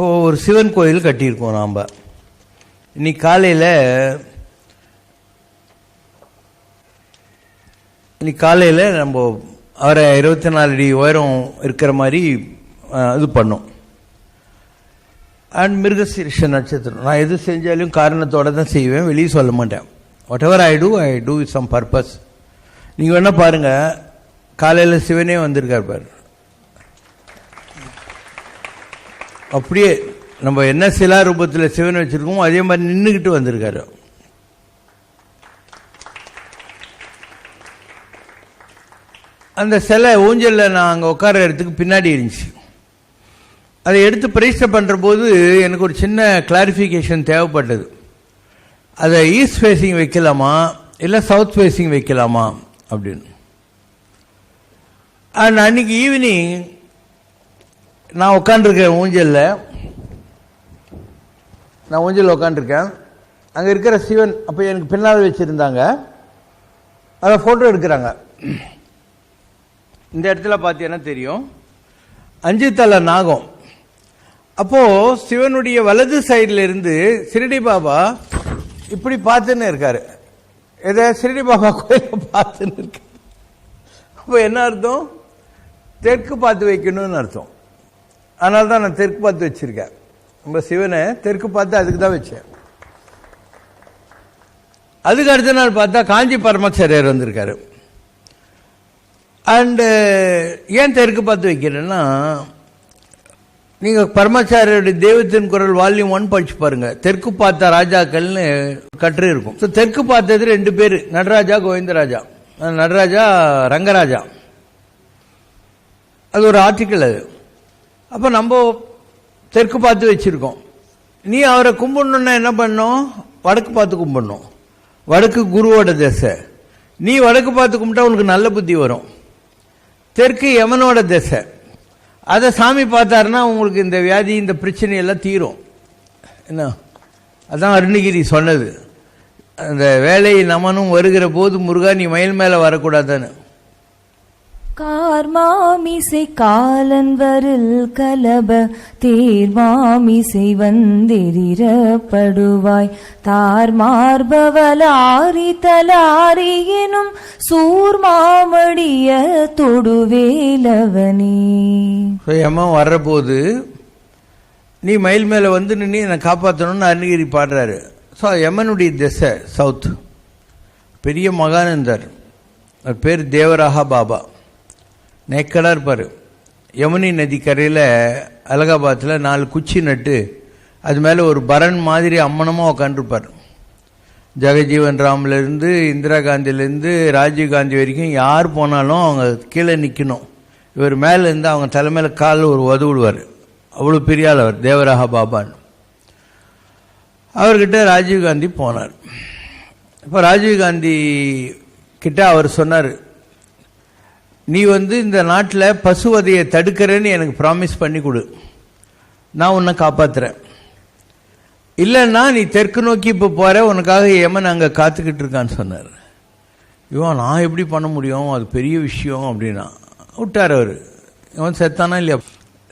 இப்போது ஒரு சிவன் கோயில் கட்டியிருக்கோம் நாம் இன்னைக்கு காலையில் இன்னைக்கு காலையில் நம்ம அவரை இருபத்தி நாலு அடி உயரம் இருக்கிற மாதிரி இது பண்ணோம். அண்ட் மிருகசீரிஷ நட்சத்திரம். நான் எது செஞ்சாலும் காரணத்தோட தான் செய்வேன் வெளியே சொல்ல மாட்டேன். Whatever I do I do with some purpose நீங்கள் வேணால் பாருங்க காலையில் சிவனே வந்திருக்கார் பாரு. அப்படியே நம்ம என்ன சிலா ரூபத்தில் சிவன் வச்சிருக்கோமோ அதே மாதிரி நின்றுக்கிட்டு வந்திருக்காரு. அந்த சிலை ஊஞ்சலில் நான் அங்கே உட்கார இடத்துக்கு பின்னாடி இருந்துச்சு. அதை எடுத்து பிரதிஷ்டை பண்ணுற போது எனக்கு ஒரு சின்ன கிளாரிஃபிகேஷன் தேவைப்பட்டது. அதை ஈஸ்ட் ஃபேஸிங் வைக்கலாமா? இல்லை சவுத் ஃபேஸிங் வைக்கலாமா? அப்படின்னு. அண்ட் அன்னைக்கு ஈவினிங் நான் உட்காந்துருக்கேன் ஊஞ்சலில். நான் ஊஞ்சலில் உட்காந்துருக்கேன் அங்கே இருக்கிற சிவன் அப்போ எனக்கு பின்னால் வச்சுருந்தாங்க. அதை ஃபோட்டோ எடுக்கிறாங்க. இந்த இடத்துல பார்த்தீங்கன்னா தெரியும்? அஞ்சு தலை நாகம். அப்போது சிவனுடைய வலது சைடில் இருந்து சிரடி பாபா இப்படி பார்த்துன்னு இருக்காரு. எதை சிரடி பாபா கோயில பார்த்துன்னு இருக்காரு. அப்போ என்ன அர்த்தம்? தெற்கு பார்த்து வைக்கணும்னு அர்த்தம். அதனால தான் நான் தெற்கு பார்த்து வச்சிருக்கேன். நம்ம சிவனை தெற்கு பார்த்து அதுக்கு தான் வச்சேன். அதுக்கு அடுத்த நாள் பார்த்தா காஞ்சி பரமாச்சாரியார் வந்திருக்காரு. அண்டு uh, ஏன் தெற்கு பார்த்து வைக்கிறேன்னா நீங்கள் பரமாச்சாரியுடைய தெய்வத்தின் குரல் வால்யூம் ஒன் படிச்சு பாருங்க. தெற்கு பார்த்த ராஜாக்கள்னு கற்று இருக்கும். ஸோ தெற்கு பார்த்தது ரெண்டு பேர் நடராஜா கோவிந்தராஜா. நடராஜா ரங்கராஜா. அது ஒரு ஆர்டிக்கல் அது. அப்போ நம்ம தெற்கு பார்த்து வச்சிருக்கோம். நீ அவரை கும்பிடணுன்னா என்ன பண்ணணும் வடக்கு பார்த்து கும்பிடணும். வடக்கு குருவோட திசை. நீ வடக்கு பார்த்து கும்பிட்டா உனக்கு நல்ல புத்தி வரும். தெற்கு யமனோட திசை. அதை சாமி பார்த்தாருன்னா உங்களுக்கு இந்த வியாதி இந்த பிரச்சனையெல்லாம் தீரும். என்ன? அதான் அருணகிரி சொன்னது. அந்த வேலை நமனும் வருகிற போது முருகா நீ மயில் மேலே வரக்கூடாதுன்னு. கார்மாமிசை காலன் வரில் கலப தீர்மாமிசை வந்தெதிரப்படுவாய் தார் மார்பவலாரி சூர்மாமடிய தொடுவேலவனே. ஸோ வர்றபோது நீ மயில் மேலே வந்து நின்று என்னை காப்பாற்றணும்னு அருணகிரி பாடுறாரு. ஸோ யமனுடைய திசை சவுத். பெரிய மகானந்தர் அவர் பேர் தேவராகா பாபா. நேக்கடாக இருப்பார். யமுனி நதி கரையில் அலகாபாத்தில் நாலு குச்சி நட்டு அது மேலே ஒரு பரன் மாதிரி அம்மனமாக உக்காண்டிருப்பார் ஜெகஜீவன் ராம்லேருந்து இந்திரா காந்திலேருந்து ராஜீவ் காந்தி வரைக்கும் யார் போனாலும் அவங்க கீழே நிற்கணும் இவர் மேலேருந்து அவங்க தலைமையில் காலில் ஒரு உதவு விடுவார். அவ்வளோ பெரியால் அவர் தேவராக பாபான் அவர்கிட்ட ராஜீவ் காந்தி போனார். இப்போ ராஜீவ் காந்தி கிட்ட அவர் சொன்னார் நீ வந்து இந்த நாட்டில் பசுவதையை தடுக்கிறேன்னு எனக்கு ப்ராமிஸ் பண்ணி கொடு. நான் உன்னை காப்பாற்றுறேன் இல்லைன்னா நீ தெற்கு நோக்கி இப்போ போற உனக்காக ஏமன் அங்கே காத்துக்கிட்டு இருக்கான்னு சொன்னார். இவன் நான் எப்படி பண்ண முடியும்? அது பெரிய விஷயம் அப்படின்னா. விட்டார் அவர். இவன் செத்தானா இல்லையா?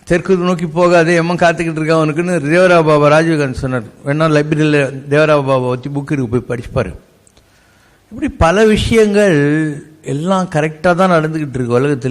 தெற்கு நோக்கி போகாதே எம்மன் காத்துக்கிட்டு இருக்கான் அவனுக்குன்னு தேவரா பாபா ராஜீவ்காந்த் சொன்னார். வேணா லைப்ரரியில் தேவரா பாபா வச்சு புக் இருக்கு போய் படிச்சுப்பார் இப்படி பல விஷயங்கள் எல்லாம் கரெக்டாக தான் நடந்துக்கிட்டு இருக்கு உலகத்தில்.